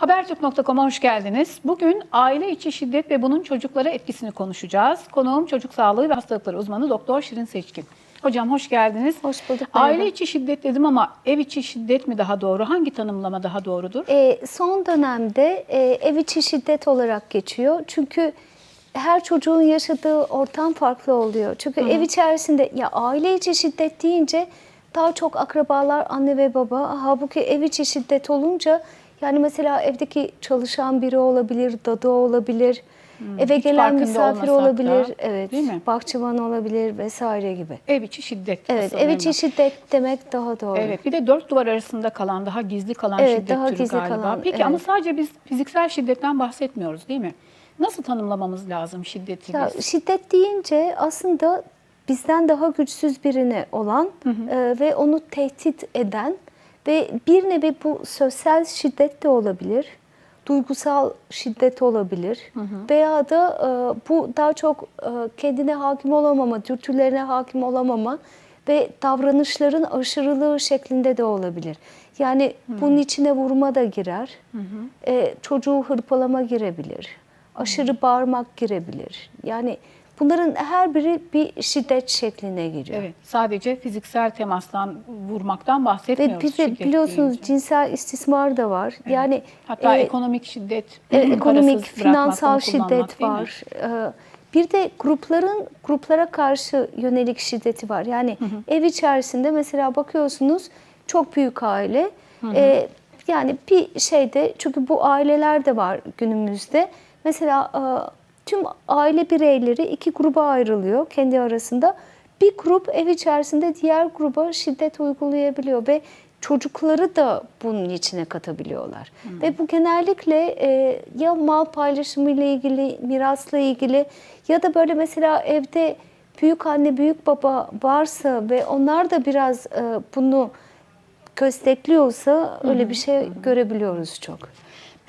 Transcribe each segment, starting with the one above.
Habertürk.com'a hoş geldiniz. Bugün aile içi şiddet ve bunun çocuklara etkisini konuşacağız. Konuğum çocuk sağlığı ve hastalıkları uzmanı Doktor Şirin Seçkin. Hocam hoş geldiniz. Hoş bulduk, Aile merhaba. içi şiddet dedim ama ev içi şiddet mi daha doğru? Hangi tanımlama daha doğrudur? E, son dönemde e, ev içi şiddet olarak geçiyor. Çünkü her çocuğun yaşadığı ortam farklı oluyor. Çünkü ev içerisinde ya aile içi şiddet deyince daha çok akrabalar, anne ve baba. Halbuki ev içi şiddet olunca yani mesela evdeki çalışan biri olabilir, dadı olabilir, eve Hmm, hiç gelen misafir olmasak da, olabilir, evet, değil mi? bahçıvan olabilir vesaire gibi. Ev içi şiddet. Evet, ev içi şiddet demek daha doğru. Evet, bir de dört duvar arasında kalan, daha gizli kalan Evet, şiddet daha türü gizli galiba. kalan, Peki ama evet. sadece biz fiziksel şiddetten bahsetmiyoruz değil mi? Nasıl tanımlamamız lazım şiddeti Ya biz? şiddet deyince aslında bizden daha güçsüz birine olan e, ve onu tehdit eden ve bir nevi bu sosyal şiddet de olabilir, duygusal şiddet olabilir. Veya da e, bu daha çok e, kendine hakim olamama, dürtülerine hakim olamama ve davranışların aşırılığı şeklinde de olabilir. Yani bunun içine vurma da girer, e, çocuğu hırpalama girebilir, aşırı bağırmak girebilir. Yani bunların her biri bir şiddet şekline giriyor. Evet, sadece fiziksel temastan, vurmaktan Ve bahsetmiyoruz. de şiddet biliyorsunuz deyince. cinsel istismar da var. Yani Hatta e, ekonomik şiddet, e, ekonomik, finansal şiddet var. E, Bir de grupların gruplara karşı yönelik şiddeti var. Yani ev içerisinde mesela bakıyorsunuz çok büyük aile. E, yani bir şeyde çünkü bu aileler de var günümüzde. Mesela e, tüm aile bireyleri iki gruba ayrılıyor kendi arasında. Bir grup ev içerisinde diğer gruba şiddet uygulayabiliyor ve çocukları da bunun içine katabiliyorlar. Ve bu genellikle e, ya mal paylaşımı ile ilgili, mirasla ilgili ya da böyle mesela evde büyük anne, büyük baba varsa ve onlar da biraz e, bunu köstekliyorsa öyle bir şey görebiliyoruz çok.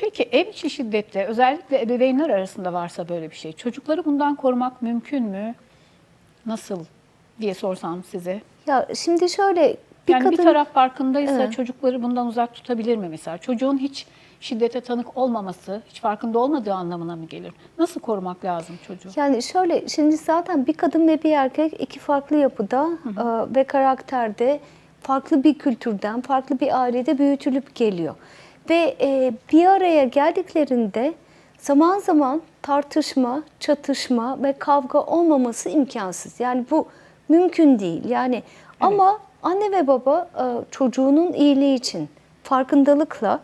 Peki ev içi şiddette özellikle ebeveynler arasında varsa böyle bir şey, çocukları bundan korumak mümkün mü? Nasıl diye sorsam size. Ya şimdi şöyle bir yani kadın bir taraf farkındaysa Evet. çocukları bundan uzak tutabilir mi mesela? Çocuğun hiç şiddete tanık olmaması, hiç farkında olmadığı anlamına mı gelir? Nasıl korumak lazım çocuğu? Yani şöyle şimdi zaten bir kadın ve bir erkek iki farklı yapıda e, ve karakterde farklı bir kültürden, farklı bir ailede büyütülüp geliyor. Ve e, bir araya geldiklerinde zaman zaman tartışma, çatışma ve kavga olmaması imkansız. Yani bu mümkün değil. Yani ama anne ve baba e, çocuğunun iyiliği için farkındalıkla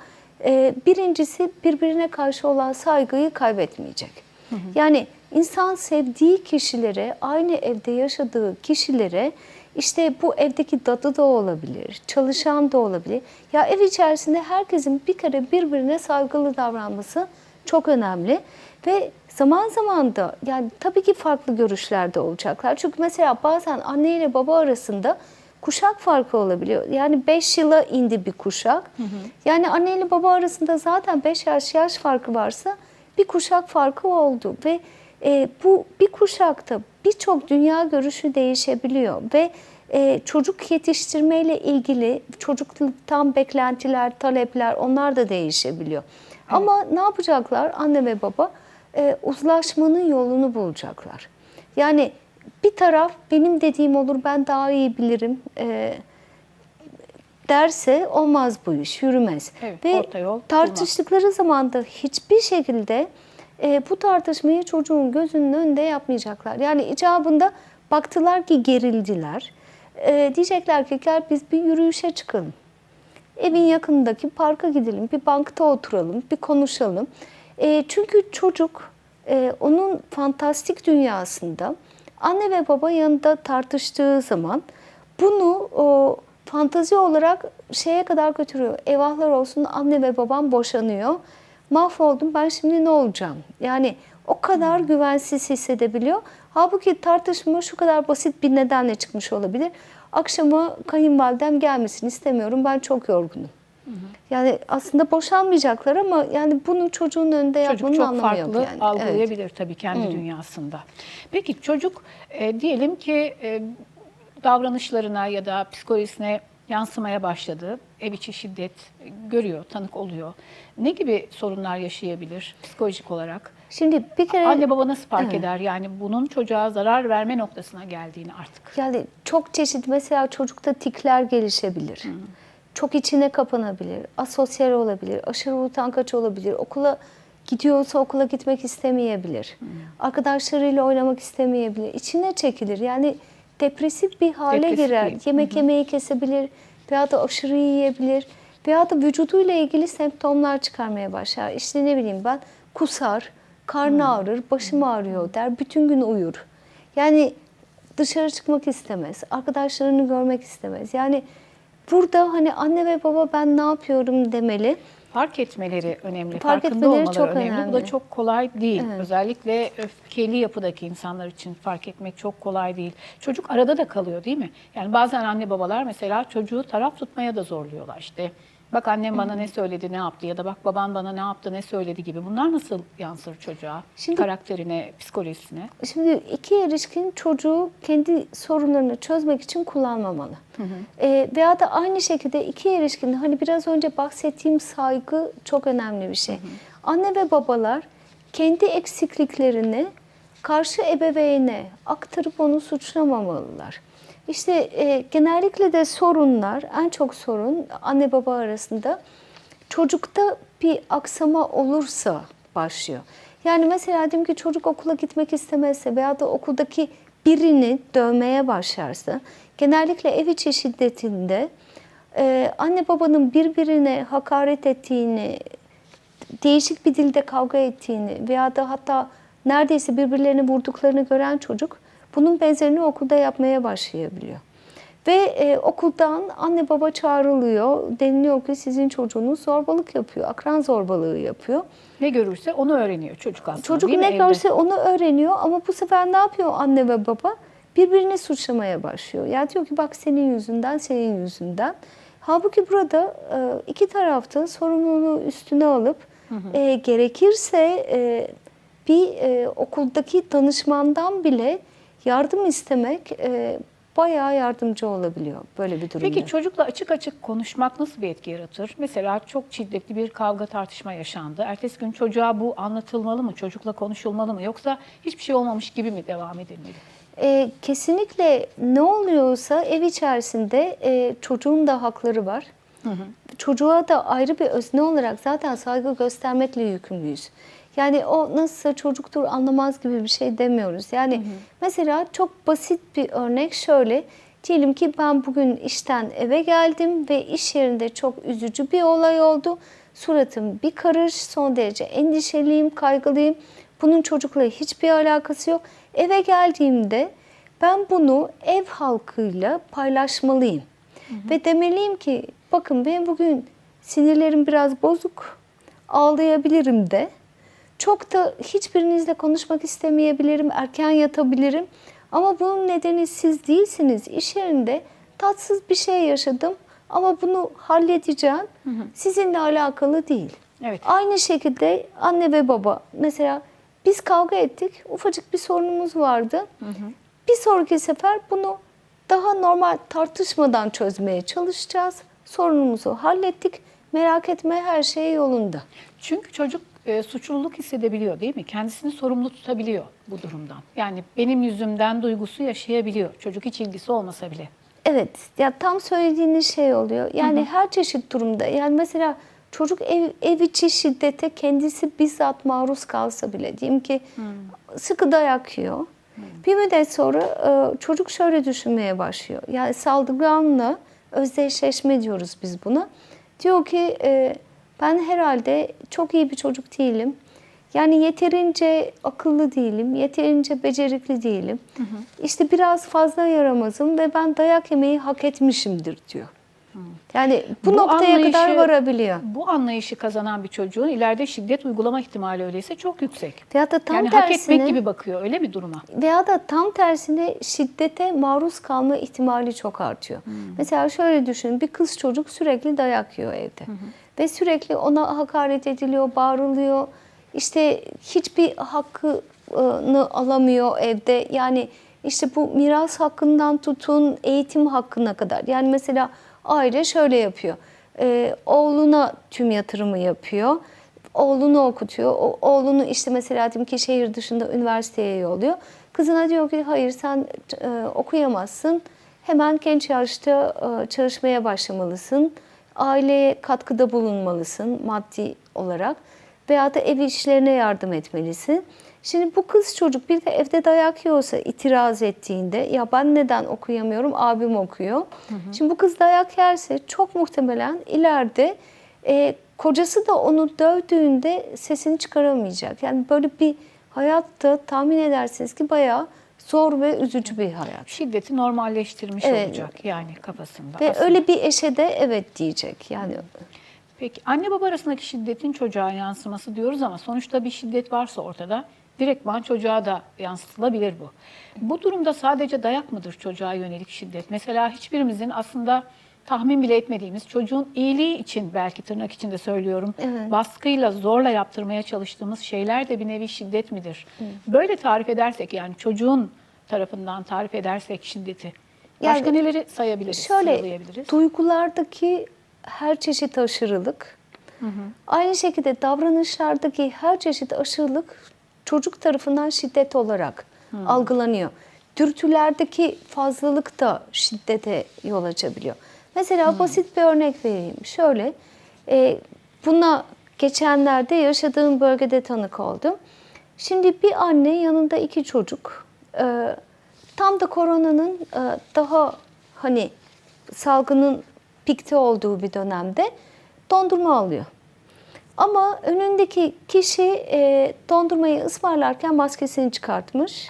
e, birincisi birbirine karşı olan saygıyı kaybetmeyecek. Yani insan sevdiği kişilere, aynı evde yaşadığı kişilere işte bu evdeki dadı da olabilir, çalışan da olabilir. Ya ev içerisinde herkesin bir kere birbirine saygılı davranması çok önemli ve zaman zaman da yani tabii ki farklı görüşlerde olacaklar. Çünkü mesela bazen anne ile baba arasında kuşak farkı olabiliyor. Yani 5 yıla indi bir kuşak. Yani anne ile baba arasında zaten 5 yaş yaş farkı varsa bir kuşak farkı oldu ve e, bu bir kuşakta birçok dünya görüşü değişebiliyor ve e, çocuk yetiştirmeyle ilgili çocukluktan beklentiler, talepler onlar da değişebiliyor. Ama ne yapacaklar anne ve baba? E, uzlaşmanın yolunu bulacaklar. Yani bir taraf benim dediğim olur ben daha iyi bilirim e, derse olmaz bu iş, yürümez. Evet, Ve yol tartıştıkları zaman da hiçbir şekilde e, bu tartışmayı çocuğun gözünün önünde yapmayacaklar. Yani icabında baktılar ki gerildiler. E, diyecekler ki gel biz bir yürüyüşe çıkalım. Evin yakındaki parka gidelim, bir bankta oturalım, bir konuşalım. E, çünkü çocuk e, onun fantastik dünyasında anne ve baba yanında tartıştığı zaman bunu o, fantazi olarak şeye kadar götürüyor. Eyvahlar olsun anne ve babam boşanıyor. Mahvoldum ben şimdi ne olacağım? Yani o kadar güvensiz hissedebiliyor. Halbuki tartışma şu kadar basit bir nedenle çıkmış olabilir. Akşama kayınvalidem gelmesin istemiyorum ben çok yorgunum. Yani aslında boşanmayacaklar ama yani bunu çocuğun önünde Çocuk yapmanın çok anlamı farklı yok yani. Evet. algılayabilir tabii kendi dünyasında. Peki çocuk e, diyelim ki e, davranışlarına ya da psikolojisine yansımaya başladı. ev içi şiddet görüyor, tanık oluyor. Ne gibi sorunlar yaşayabilir psikolojik olarak? Şimdi bir kere Anne baba nasıl fark eder yani bunun çocuğa zarar verme noktasına geldiğini artık? yani çok çeşitli mesela çocukta tikler gelişebilir. Çok içine kapanabilir, asosyal olabilir, aşırı utangaç olabilir. Okula gidiyorsa okula gitmek istemeyebilir. Arkadaşlarıyla oynamak istemeyebilir. İçine çekilir. Yani depresif bir hale Depresif girer. bir- Yemek yemeyi kesebilir veya da aşırı yiyebilir veya da vücuduyla ilgili semptomlar çıkarmaya başlar. İşte ne bileyim ben kusar, karnı ağrır, başım ağrıyor der, bütün gün uyur. Yani dışarı çıkmak istemez, arkadaşlarını görmek istemez. Yani burada hani anne ve baba ben ne yapıyorum demeli. Fark etmeleri önemli, Fark farkında etmeleri olmaları çok önemli. Bu da önemli. çok kolay değil. Özellikle öfkeli yapıdaki insanlar için fark etmek çok kolay değil. Çocuk arada da kalıyor değil mi? Yani bazen anne babalar mesela çocuğu taraf tutmaya da zorluyorlar işte. Bak annem bana ne söyledi, ne yaptı ya da bak baban bana ne yaptı, ne söyledi gibi. Bunlar nasıl yansır çocuğa, Şimdi- karakterine, psikolojisine? Şimdi iki erişkin çocuğu kendi sorunlarını çözmek için kullanmamalı. Ee, veya da aynı şekilde iki erişkin hani biraz önce bahsettiğim saygı çok önemli bir şey. Anne ve babalar kendi eksikliklerini karşı ebeveyne aktarıp onu suçlamamalılar. İşte e, genellikle de sorunlar, en çok sorun anne baba arasında çocukta bir aksama olursa başlıyor. Yani mesela diyelim ki çocuk okula gitmek istemezse veya da okuldaki birini dövmeye başlarsa genellikle ev içi şiddetinde e, anne babanın birbirine hakaret ettiğini, değişik bir dilde kavga ettiğini veya da hatta neredeyse birbirlerini vurduklarını gören çocuk bunun benzerini okulda yapmaya başlayabiliyor. Ve e, okuldan anne baba çağrılıyor. Deniliyor ki sizin çocuğunuz zorbalık yapıyor, akran zorbalığı yapıyor. Ne görürse onu öğreniyor çocuk aslında Çocuk ne evde? görse onu öğreniyor ama bu sefer ne yapıyor anne ve baba? Birbirini suçlamaya başlıyor. Ya diyor ki bak senin yüzünden, senin yüzünden. Halbuki burada e, iki tarafta sorumluluğu üstüne alıp e, gerekirse e, bir e, okuldaki danışmandan bile yardım istemek e, bayağı yardımcı olabiliyor böyle bir durumda. Peki çocukla açık açık konuşmak nasıl bir etki yaratır? Mesela çok şiddetli bir kavga tartışma yaşandı. Ertesi gün çocuğa bu anlatılmalı mı? Çocukla konuşulmalı mı? Yoksa hiçbir şey olmamış gibi mi devam edilmeli? E, kesinlikle ne oluyorsa ev içerisinde e, çocuğun da hakları var. Çocuğa da ayrı bir özne olarak zaten saygı göstermekle yükümlüyüz. Yani o nasılsa çocuktur anlamaz gibi bir şey demiyoruz. Yani mesela çok basit bir örnek şöyle. Diyelim ki ben bugün işten eve geldim ve iş yerinde çok üzücü bir olay oldu. Suratım bir karış, son derece endişeliyim, kaygılıyım. Bunun çocukla hiçbir alakası yok. Eve geldiğimde ben bunu ev halkıyla paylaşmalıyım. Ve demeliyim ki bakın benim bugün sinirlerim biraz bozuk, ağlayabilirim de. Çok da hiçbirinizle konuşmak istemeyebilirim, erken yatabilirim. Ama bunun nedeni siz değilsiniz. İş yerinde tatsız bir şey yaşadım ama bunu halledeceğim. Sizinle alakalı değil. Evet. Aynı şekilde anne ve baba mesela biz kavga ettik, ufacık bir sorunumuz vardı. Bir sonraki sefer bunu daha normal tartışmadan çözmeye çalışacağız. Sorunumuzu hallettik. Merak etme her şey yolunda. Çünkü çocuk e, suçluluk hissedebiliyor değil mi? Kendisini sorumlu tutabiliyor bu durumdan. Yani benim yüzümden duygusu yaşayabiliyor. Çocuk hiç ilgisi olmasa bile. Evet, ya tam söylediğiniz şey oluyor. Yani her çeşit durumda. Yani mesela çocuk ev, ev içi şiddete kendisi bizzat maruz kalsa bile diyelim ki sıkı dayak yiyor. Bir müddet sonra e, çocuk şöyle düşünmeye başlıyor. Yani saldırganla özdeşleşme diyoruz biz buna. Diyor ki e, ben herhalde çok iyi bir çocuk değilim. Yani yeterince akıllı değilim, yeterince becerikli değilim. İşte biraz fazla yaramazım ve ben dayak yemeyi hak etmişimdir diyor. Yani bu, Bu noktaya kadar anlayışı- varabiliyor. Bu anlayışı kazanan bir çocuğun ileride şiddet uygulama ihtimali öyleyse çok yüksek. Veya da tam yani hak tersine, etmek gibi bakıyor öyle bir duruma. veya da tam tersine şiddete maruz kalma ihtimali çok artıyor. Mesela şöyle düşünün bir kız çocuk sürekli dayak yiyor evde. Ve sürekli ona hakaret ediliyor, bağırılıyor. İşte hiçbir hakkını alamıyor evde. Yani işte bu miras hakkından tutun eğitim hakkına kadar. Yani mesela aile şöyle yapıyor. e, oğluna tüm yatırımı yapıyor. Oğlunu okutuyor. O, oğlunu işte mesela diyelim ki şehir dışında üniversiteye yolluyor. Kızına diyor ki hayır sen e, okuyamazsın. Hemen genç yaşta e, çalışmaya başlamalısın. Aileye katkıda bulunmalısın maddi olarak. Veya da ev işlerine yardım etmelisin. Şimdi bu kız çocuk bir de evde dayak yiyorsa itiraz ettiğinde ya ben neden okuyamıyorum abim okuyor. Şimdi bu kız dayak yerse çok muhtemelen ileride e, kocası da onu dövdüğünde sesini çıkaramayacak. Yani böyle bir hayatta tahmin edersiniz ki bayağı zor ve üzücü bir hayat. Şiddeti normalleştirmiş Evet. olacak yani kafasında. Ve aslında. öyle bir eşe de evet diyecek. Yani Peki anne baba arasındaki şiddetin çocuğa yansıması diyoruz ama sonuçta bir şiddet varsa ortada direktman çocuğa da yansıtılabilir bu. Bu durumda sadece dayak mıdır çocuğa yönelik şiddet? Mesela hiçbirimizin aslında tahmin bile etmediğimiz çocuğun iyiliği için belki tırnak içinde söylüyorum Evet. baskıyla zorla yaptırmaya çalıştığımız şeyler de bir nevi şiddet midir? Böyle tarif edersek yani çocuğun tarafından tarif edersek şiddeti başka Yani neleri sayabiliriz, Şöyle duygulardaki her çeşit aşırılık, aynı şekilde davranışlardaki her çeşit aşırılık çocuk tarafından şiddet olarak algılanıyor. Dürtülerdeki fazlalık da şiddete yol açabiliyor. Mesela basit bir örnek vereyim. Şöyle, e, buna geçenlerde yaşadığım bölgede tanık oldum. Şimdi bir anne yanında iki çocuk, e, tam da koronanın e, daha hani salgının pikte olduğu bir dönemde dondurma alıyor. Ama önündeki kişi e, dondurmayı ısmarlarken maskesini çıkartmış.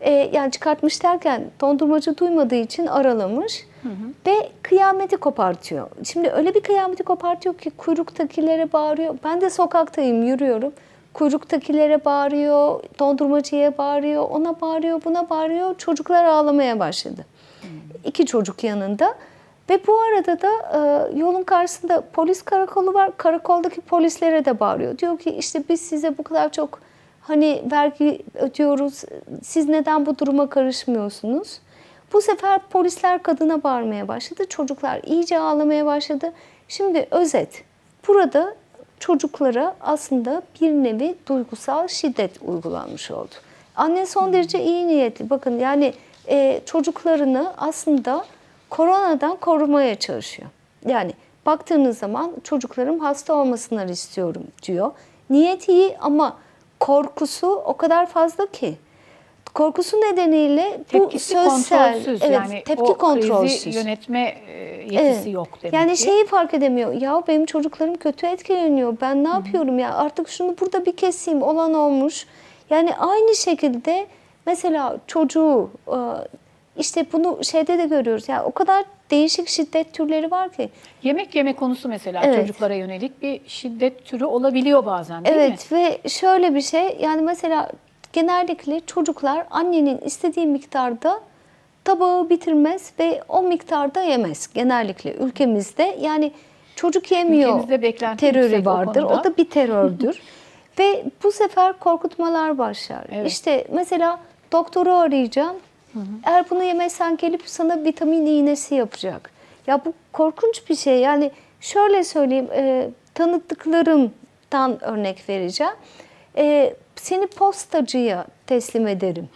E, yani çıkartmış derken dondurmacı duymadığı için aralamış ve kıyameti kopartıyor. Şimdi öyle bir kıyameti kopartıyor ki kuyruktakilere bağırıyor. Ben de sokaktayım, yürüyorum. Kuyruktakilere bağırıyor, dondurmacıya bağırıyor, ona bağırıyor, buna bağırıyor. Çocuklar ağlamaya başladı. İki çocuk yanında. Ve bu arada da e, yolun karşısında polis karakolu var. Karakoldaki polislere de bağırıyor. Diyor ki işte biz size bu kadar çok hani vergi ödüyoruz. Siz neden bu duruma karışmıyorsunuz? Bu sefer polisler kadına bağırmaya başladı. Çocuklar iyice ağlamaya başladı. Şimdi özet. Burada çocuklara aslında bir nevi duygusal şiddet uygulanmış oldu. Anne son derece iyi niyetli. Bakın yani e, çocuklarını aslında koronadan korumaya çalışıyor. Yani baktığınız zaman çocuklarım hasta olmasınlar istiyorum diyor. Niyet iyi ama korkusu o kadar fazla ki. Korkusu nedeniyle bu Tepkisi sözsel, kontrolsüz evet, yani tepki o kontrolsüz. krizi yönetme yetisi Evet. yok demek Yani ki. şeyi fark edemiyor. Ya benim çocuklarım kötü etkileniyor. Ben ne yapıyorum ya? Artık şunu burada bir keseyim. Olan olmuş. Yani aynı şekilde mesela çocuğu e, işte bunu şeyde de görüyoruz. Ya o kadar değişik şiddet türleri var ki. Yemek yeme konusu mesela Evet. çocuklara yönelik bir şiddet türü olabiliyor bazen değil mi? Evet ve şöyle bir şey yani mesela genellikle çocuklar annenin istediği miktarda tabağı bitirmez ve o miktarda yemez genellikle ülkemizde. Yani çocuk yemiyor terörü o vardır. O, konuda. da bir terördür. ve bu sefer korkutmalar başlar. Evet. İşte mesela doktoru arayacağım. Eğer bunu yemezsen gelip sana vitamin iğnesi yapacak. Ya bu korkunç bir şey. Yani şöyle söyleyeyim, e, tanıdıklarımdan örnek vereceğim. E, seni postacıya teslim ederim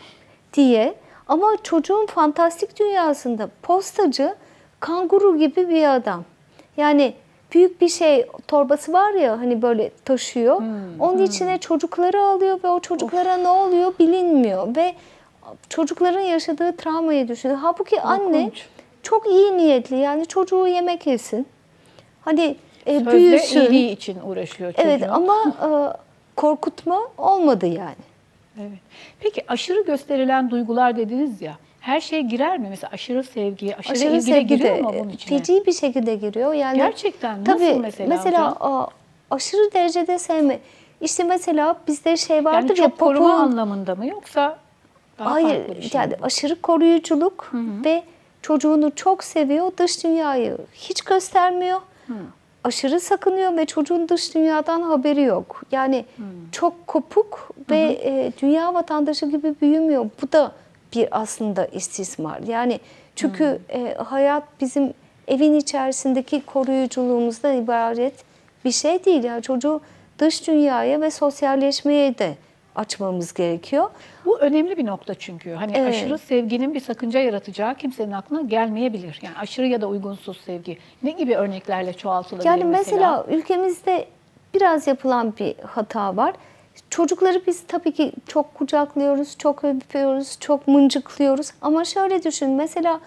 diye. Ama çocuğun fantastik dünyasında postacı kanguru gibi bir adam. Yani büyük bir şey torbası var ya hani böyle taşıyor. Onun içine çocukları alıyor ve o çocuklara ne oluyor bilinmiyor ve çocukların yaşadığı travmayı düşünüyor. Halbuki anne Korkunç. çok iyi niyetli yani çocuğu yemek yesin. Hani e, Sözde büyüsün. iyiliği için uğraşıyor çocuğun. Evet ama e, korkutma olmadı yani. Evet. Peki aşırı gösterilen duygular dediniz ya. Her şey girer mi? Mesela aşırı sevgi, aşırı, Aşırı ilgi sevgi giriyor de mu bunun içine? feci bir şekilde giriyor. Yani Gerçekten nasıl tabii, mesela Mesela hocam? aşırı derecede sevme. İşte mesela bizde şey vardır yani ya çok koruma anlamında mı yoksa daha Hayır farklı bir şey yani mi? aşırı koruyuculuk ve çocuğunu çok seviyor. Dış dünyayı hiç göstermiyor. Aşırı sakınıyor ve çocuğun dış dünyadan haberi yok. Yani çok kopuk ve e, dünya vatandaşı gibi büyümüyor. Bu da bir aslında istismar. Yani çünkü e, hayat bizim evin içerisindeki koruyuculuğumuzdan ibaret bir şey değil. Yani çocuğu dış dünyaya ve sosyalleşmeye de açmamız gerekiyor. Bu önemli bir nokta çünkü. Hani Evet. aşırı sevginin bir sakınca yaratacağı kimsenin aklına gelmeyebilir. Yani aşırı ya da uygunsuz sevgi. Ne gibi örneklerle çoğaltılabilir Yani mesela? mesela ülkemizde biraz yapılan bir hata var. Çocukları biz tabii ki çok kucaklıyoruz, çok öpüyoruz, çok mıncıklıyoruz. Ama şöyle düşün mesela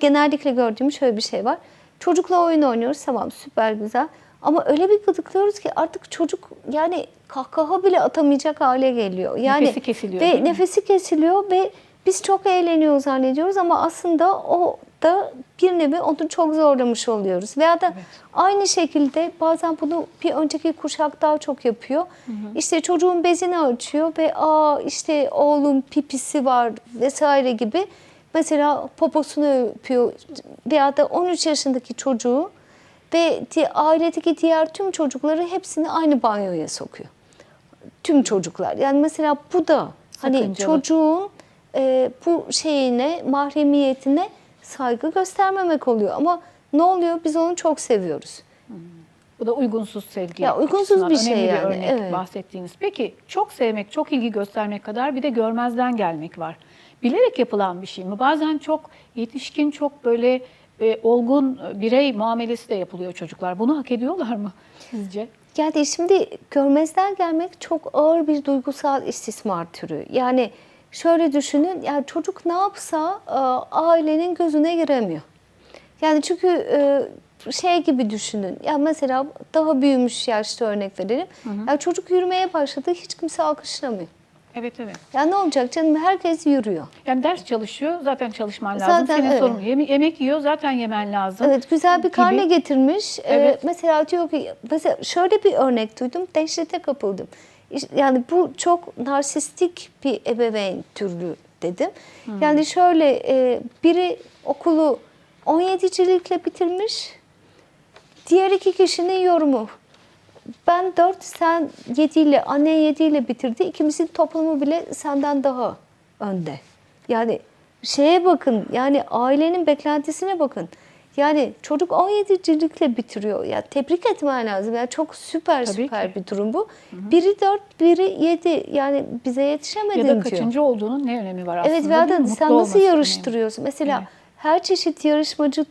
genellikle gördüğüm şöyle bir şey var. Çocukla oyun oynuyoruz tamam süper güzel. Ama öyle bir gıdıklıyoruz ki artık çocuk yani kahkaha bile atamayacak hale geliyor. Yani Nefesi kesiliyor, Ve nefesi kesiliyor ve biz çok eğleniyoruz zannediyoruz ama aslında o da bir nevi onu çok zorlamış oluyoruz. Veya da aynı şekilde bazen bunu bir önceki kuşak daha çok yapıyor. İşte çocuğun bezini açıyor ve aa işte oğlum pipisi var vesaire gibi mesela poposunu öpüyor veya da 13 yaşındaki çocuğu ve ailedeki diğer tüm çocukları hepsini aynı banyoya sokuyor tüm çocuklar. Yani mesela bu da hani Sakıncalı. çocuğun e, bu şeyine, mahremiyetine saygı göstermemek oluyor. Ama ne oluyor? Biz onu çok seviyoruz. Bu da uygunsuz sevgi. Ya uygunsuz bir şey önemli yani, örnek evet. bahsettiğiniz. Peki çok sevmek, çok ilgi göstermek kadar bir de görmezden gelmek var. Bilerek yapılan bir şey mi? Bazen çok yetişkin, çok böyle e, olgun birey muamelesi de yapılıyor çocuklar. Bunu hak ediyorlar mı sizce? Yani şimdi görmezden gelmek çok ağır bir duygusal istismar türü. Yani şöyle düşünün, yani çocuk ne yapsa e, ailenin gözüne giremiyor. Yani çünkü e, şey gibi düşünün. Ya mesela daha büyümüş yaşta örnek verelim. Ya çocuk yürümeye başladı, hiç kimse alkışlamıyor. Evet evet. Ya ne olacak canım? Herkes yürüyor. Yani ders çalışıyor, zaten çalışman lazım. Zaten Senin evet. sorun. Yeme- yemek yiyor, zaten yemen lazım. Evet güzel bir gibi. karne getirmiş. Ee, Evet. mesela diyor ki mesela şöyle bir örnek duydum. Dehşete kapıldım. Yani bu çok narsistik bir ebeveyn türlü dedim. Hmm. Yani şöyle e, biri okulu 17'cilikle bitirmiş. Diğer iki kişinin yorumu. Ben 4, sen 7 ile, annen 7 ile bitirdi. İkimizin toplamı bile senden daha önde. Yani şeye bakın, yani ailenin beklentisine bakın. Yani çocuk 17'cilikle bitiriyor. Ya tebrik etmen lazım. Yani çok süper Tabii süper ki. bir durum bu. Biri 4, biri 7. Yani bize yetişemedin ya da diyor. kaçıncı olduğunun ne önemi var aslında? Evet mi? da sen nasıl olması önemli. yarıştırıyorsun? Mesela Evet. her çeşit yarışmacı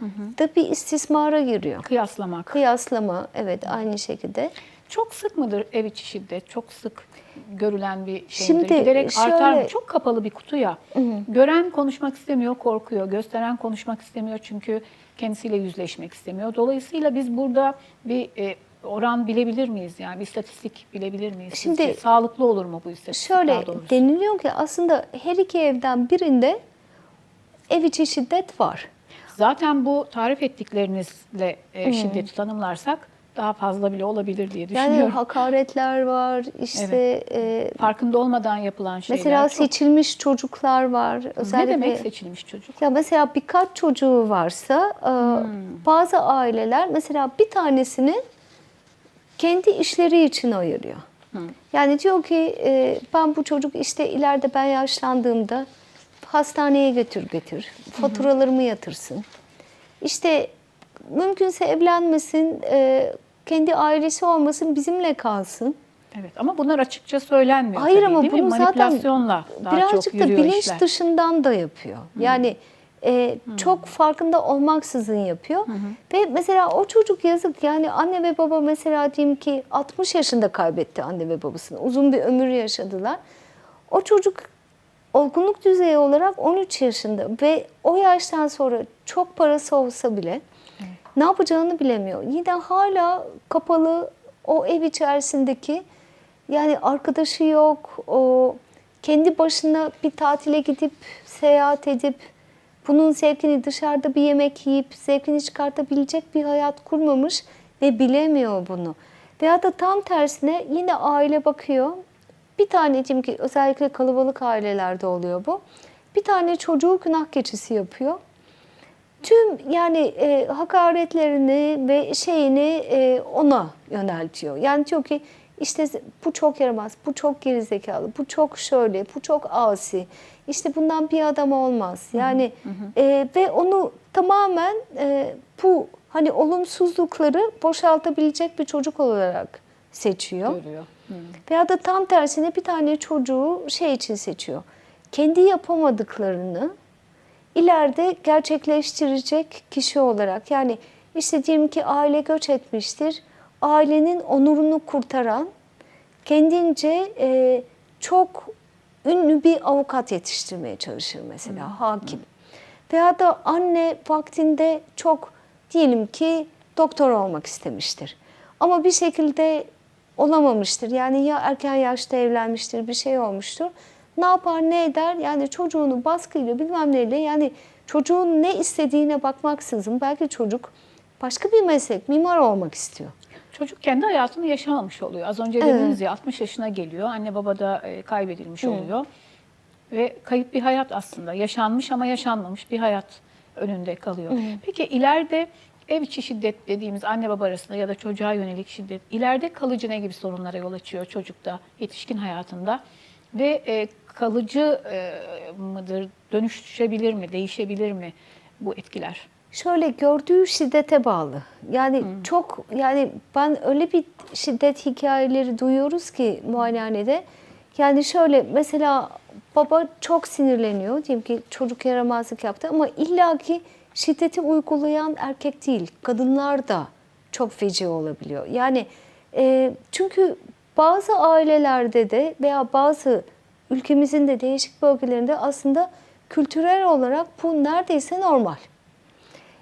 tutum da bir istismara giriyor. Kıyaslamak. Kıyaslama evet aynı şekilde. Çok sık mıdır ev içi şiddet? Çok sık görülen bir şey Şimdi midir? Giderek şöyle- artar mı? Çok kapalı bir kutu ya. Gören konuşmak istemiyor, korkuyor. Gösteren konuşmak istemiyor çünkü kendisiyle yüzleşmek istemiyor. Dolayısıyla biz burada bir e, oran bilebilir miyiz? Yani bir istatistik bilebilir miyiz? Şimdi- Sizce? Sağlıklı olur mu bu istatistik Şöyle deniliyor ki aslında her iki evden birinde ev içi şiddet var. Zaten bu tarif ettiklerinizle e, şiddeti tanımlarsak daha fazla bile olabilir diye Yani düşünüyorum. hakaretler var, işte e, Farkında olmadan yapılan şeyler mesela çok. seçilmiş çocuklar var. Ne Özellikle demek seçilmiş çocuk? Ya mesela birkaç çocuğu varsa e, Hmm. bazı aileler mesela bir tanesini kendi işleri için ayırıyor. Hmm. Yani diyor ki e, ben bu çocuk işte ileride ben yaşlandığımda hastaneye götür götür, faturalarımı yatırsın. İşte mümkünse evlenmesin, e, kendi ailesi olmasın, bizimle kalsın. Evet ama bunlar açıkça söylenmiyor Hayır tabii, ama değil mi? bunu zaten Manipülasyonla daha birazcık çok da bilinç işler. dışından da yapıyor. Yani e, çok farkında olmaksızın yapıyor. Ve mesela o çocuk yazık yani anne ve baba mesela diyeyim ki 60 yaşında kaybetti anne ve babasını. Uzun bir ömür yaşadılar. O çocuk olgunluk düzeyi olarak 13 yaşında ve o yaştan sonra çok parası olsa bile ne yapacağını bilemiyor. Yine hala kapalı o ev içerisindeki yani arkadaşı yok. O kendi başına bir tatile gidip seyahat edip bunun zevkini dışarıda bir yemek yiyip zevkini çıkartabilecek bir hayat kurmamış ve bilemiyor bunu. Veya da tam tersine yine aile bakıyor. Bir tane diyeyim ki özellikle kalabalık ailelerde oluyor bu. Bir tane çocuğu günah keçisi yapıyor tüm yani e, hakaretlerini ve şeyini e, ona yöneltiyor. Yani diyor ki İşte bu çok yaramaz, bu çok gerizekalı, bu çok şöyle, bu çok asi. İşte bundan bir adam olmaz. Yani e, ve onu tamamen e, bu hani olumsuzlukları boşaltabilecek bir çocuk olarak seçiyor. Görüyor. Hı. Veya da tam tersine bir tane çocuğu şey için seçiyor. Kendi yapamadıklarını ileride gerçekleştirecek kişi olarak. Yani işte diyelim ki aile göç etmiştir. Ailenin onurunu kurtaran, kendince e, çok ünlü bir avukat yetiştirmeye çalışır mesela, hakim. Veya da anne vaktinde çok diyelim ki doktor olmak istemiştir. Ama bir şekilde olamamıştır. Yani ya erken yaşta evlenmiştir, bir şey olmuştur. Ne yapar, ne eder? Yani çocuğunu baskıyla bilmem neyle yani çocuğun ne istediğine bakmaksızın belki çocuk başka bir meslek, mimar olmak istiyor. Çocuk kendi hayatını yaşamamış oluyor. Az önce Evet. dediniz ya 60 yaşına geliyor. Anne baba da e, kaybedilmiş oluyor. Ve kayıp bir hayat aslında. Yaşanmış ama yaşanmamış bir hayat önünde kalıyor. Peki ileride ev içi şiddet dediğimiz anne baba arasında ya da çocuğa yönelik şiddet ileride kalıcı ne gibi sorunlara yol açıyor çocukta, yetişkin hayatında? Ve e, kalıcı e, mıdır, dönüşebilir mi, değişebilir mi bu etkiler? Şöyle gördüğü şiddete bağlı. Yani çok yani ben öyle bir şiddet hikayeleri duyuyoruz ki muayenehanede. Yani şöyle mesela baba çok sinirleniyor. Diyelim ki çocuk yaramazlık yaptı ama illaki şiddeti uygulayan erkek değil. Kadınlar da çok feci olabiliyor. Yani e, çünkü bazı ailelerde de veya bazı ülkemizin de değişik bölgelerinde aslında kültürel olarak bu neredeyse normal.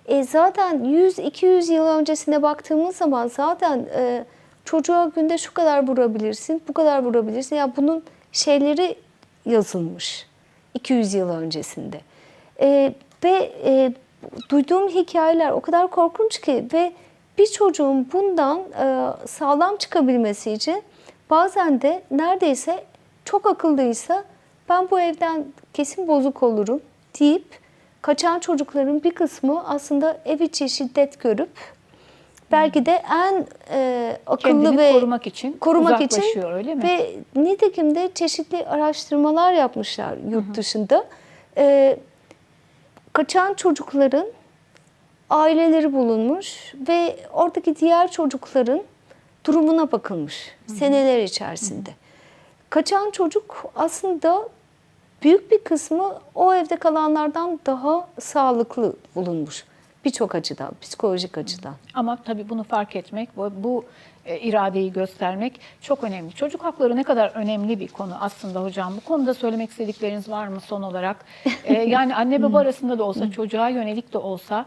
E zaten 100-200 yıl öncesine baktığımız zaman zaten e, çocuğa günde şu kadar vurabilirsin, bu kadar vurabilirsin. Ya bunun şeyleri yazılmış 200 yıl öncesinde. E, ve e, duyduğum hikayeler o kadar korkunç ki ve bir çocuğun bundan e, sağlam çıkabilmesi için bazen de neredeyse çok akıllıysa ben bu evden kesin bozuk olurum deyip kaçan çocukların bir kısmı aslında ev içi şiddet görüp belki de en e, akıllı Kendini ve korumak için korumak için öyle mi? ve nitekim de çeşitli araştırmalar yapmışlar yurt dışında. E, kaçan çocukların aileleri bulunmuş ve oradaki diğer çocukların durumuna bakılmış seneler içerisinde. Kaçan çocuk aslında büyük bir kısmı o evde kalanlardan daha sağlıklı bulunmuş. Birçok açıdan, psikolojik açıdan. Ama tabii bunu fark etmek, bu, bu e, iradeyi göstermek çok önemli. Çocuk hakları ne kadar önemli bir konu aslında hocam. Bu konuda söylemek istedikleriniz var mı son olarak? E, yani anne baba arasında da olsa, çocuğa yönelik de olsa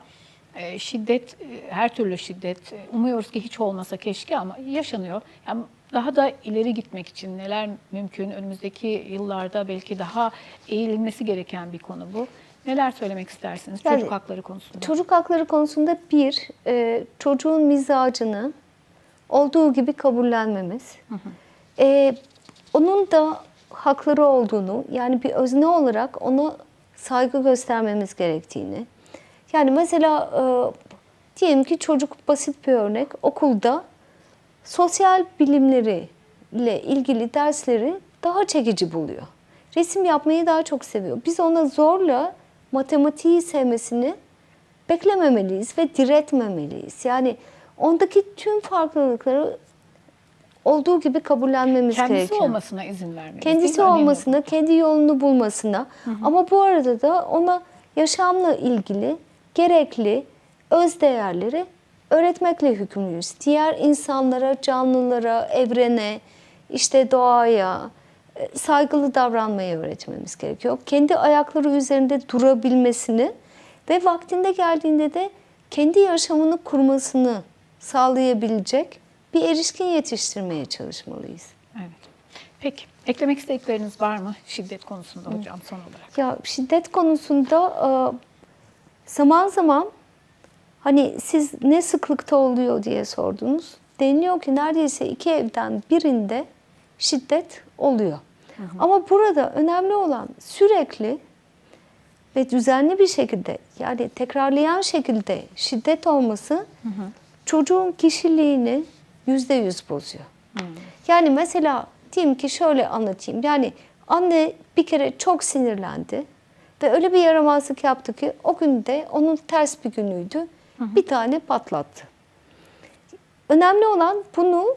e, şiddet, e, her türlü şiddet, e, umuyoruz ki hiç olmasa keşke ama yaşanıyor. Yani daha da ileri gitmek için neler mümkün? Önümüzdeki yıllarda belki daha eğilinmesi gereken bir konu bu. Neler söylemek istersiniz Yani çocuk hakları konusunda? Çocuk hakları konusunda bir, e, çocuğun mizacını olduğu gibi kabullenmemiz. E, onun da hakları olduğunu, yani bir özne olarak ona saygı göstermemiz gerektiğini. Yani mesela e, diyelim ki çocuk basit bir örnek okulda sosyal bilimleri ile ilgili dersleri daha çekici buluyor. Resim yapmayı daha çok seviyor. Biz ona zorla matematiği sevmesini beklememeliyiz ve diretmemeliyiz. Yani ondaki tüm farklılıkları olduğu gibi kabullenmemiz Kendisi gerekiyor. olmasına izin vermeliyiz. Kendisi mi? Önemli. olmasına, kendi yolunu bulmasına ama bu arada da ona yaşamla ilgili gerekli öz değerleri öğretmekle yükümlüyüz. Diğer insanlara, canlılara, evrene, işte doğaya saygılı davranmayı öğretmemiz gerekiyor. Kendi ayakları üzerinde durabilmesini ve vaktinde geldiğinde de kendi yaşamını kurmasını sağlayabilecek bir erişkin yetiştirmeye çalışmalıyız. Evet. Peki. Eklemek istedikleriniz var mı şiddet konusunda hocam son olarak? Ya şiddet konusunda e, zaman zaman hani siz ne sıklıkta oluyor diye sordunuz. Deniliyor ki neredeyse iki evden birinde şiddet oluyor. Ama burada önemli olan sürekli ve düzenli bir şekilde yani tekrarlayan şekilde şiddet olması çocuğun kişiliğini yüzde yüz bozuyor. Yani mesela diyelim ki şöyle anlatayım. Yani anne bir kere çok sinirlendi ve öyle bir yaramazlık yaptı ki o gün de onun ters bir günüydü. Bir tane patlattı. Önemli olan bunu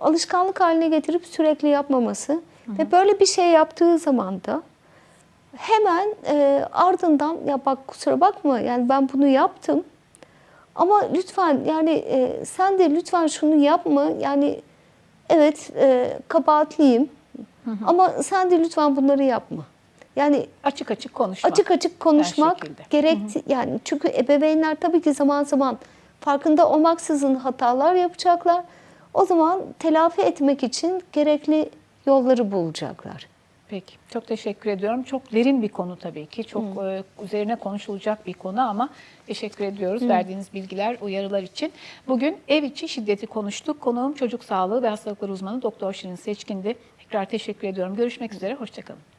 alışkanlık haline getirip sürekli yapmaması ve böyle bir şey yaptığı zaman da hemen e, ardından ya bak kusura bakma yani ben bunu yaptım ama lütfen yani e, sen de lütfen şunu yapma yani evet e, kabahatliyim ama sen de lütfen bunları yapma. Yani Açık açık konuşmak. açık açık konuşmak gerek yani çünkü ebeveynler tabii ki zaman zaman farkında olmaksızın hatalar yapacaklar. O zaman telafi etmek için gerekli yolları bulacaklar. Peki. Çok teşekkür ediyorum. Çok derin bir konu tabii ki. Çok e, üzerine konuşulacak bir konu ama teşekkür ediyoruz verdiğiniz bilgiler, uyarılar için. Bugün ev içi şiddeti konuştuk. Konuğum çocuk sağlığı ve hastalıkları uzmanı Doktor Şirin Seçkin'di. Tekrar teşekkür ediyorum. Görüşmek üzere. Hoşçakalın.